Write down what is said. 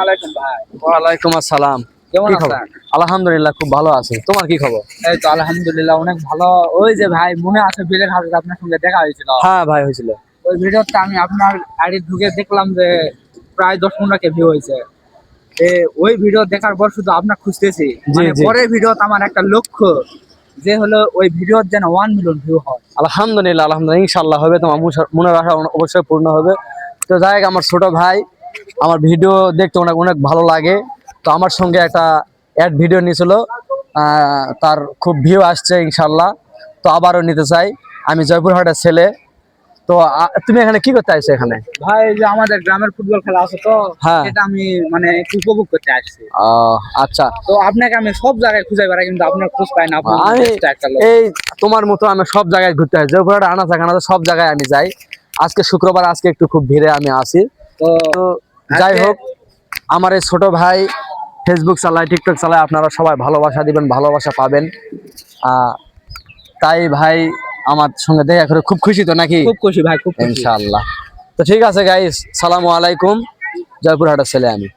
আলাইকুম ভাই। ওয়ালাইকুম আসসালাম। কেমন আছেন? আলহামদুলিল্লাহ খুব ভালো আছি। তোমার কি খবর? এই তো আলহামদুলিল্লাহ অনেক ভালো। ওই যে ভাই মনে আছে বিলের আপনার সঙ্গে দেখা হয়েছিল। হ্যাঁ ভাই হয়েছিল। ওই ভিডিওতে আমি আপনার আইডি ঢুকে দেখলাম যে প্রায় দশ পনেরো কে ভিউ হয়েছে ওই ভিডিও দেখার পর শুধু আপনার খুঁজতেছি। মানে পরের ভিডিওতে আমার একটা লক্ষ্য যে হলো ওই ভিডিওর যেন ওয়ান মিলিয়ন ভিউ হয়। আলহামদুলিল্লাহ আলহামদুলিল্লাহ ইনশাল্লাহ হবে তোমার মনের আশা অবশ্যই পূর্ণ হবে। তো যাই আমার ছোট ভাই আমার ভিডিও দেখতে অনেক অনেক ভালো লাগে। তো আমার সঙ্গে একটা অ্যাড ভিডিও নিয়েছিল তার খুব ভিউ আসছে ইনশাল্লাহ তো আবারও নিতে চাই। আমি জয়পুরহাটের ছেলে। তো তুমি এখানে কি করতে আসছো এখানে? ভাই যে আমাদের গ্রামের ফুটবল খেলা আছে তো হ্যাঁ। সেটা আমি মানে একটু উপভোগ করতে আসছি। আচ্ছা। তো আপনাকে আমি সব জায়গায় খুঁজে বেড়াই কিন্তু আপনার খোঁজ পাই না। এই তোমার মতো আমি সব জায়গায় ঘুরতে আসি। জয়পুরহাট আনাচা কানাচা সব জায়গায় আমি যাই। আজকে শুক্রবার আজকে একটু খুব ভিড়ে আমি আসি তো যাই হোক আমার এই ছোট ভাই ফেসবুক চালায় টিকটক চালায় আপনারা সবাই ভালোবাসা দিবেন ভালোবাসা পাবেন। আহ, তাই ভাই আমার সঙ্গে দেখা করে খুব খুশি তো নাকি? খুব খুশি ভাই খুব ইনশাআল্লাহ। তো ঠিক আছে গাইস সালামু আলাইকুম। জয়পুরহাটের ছেলে আমি।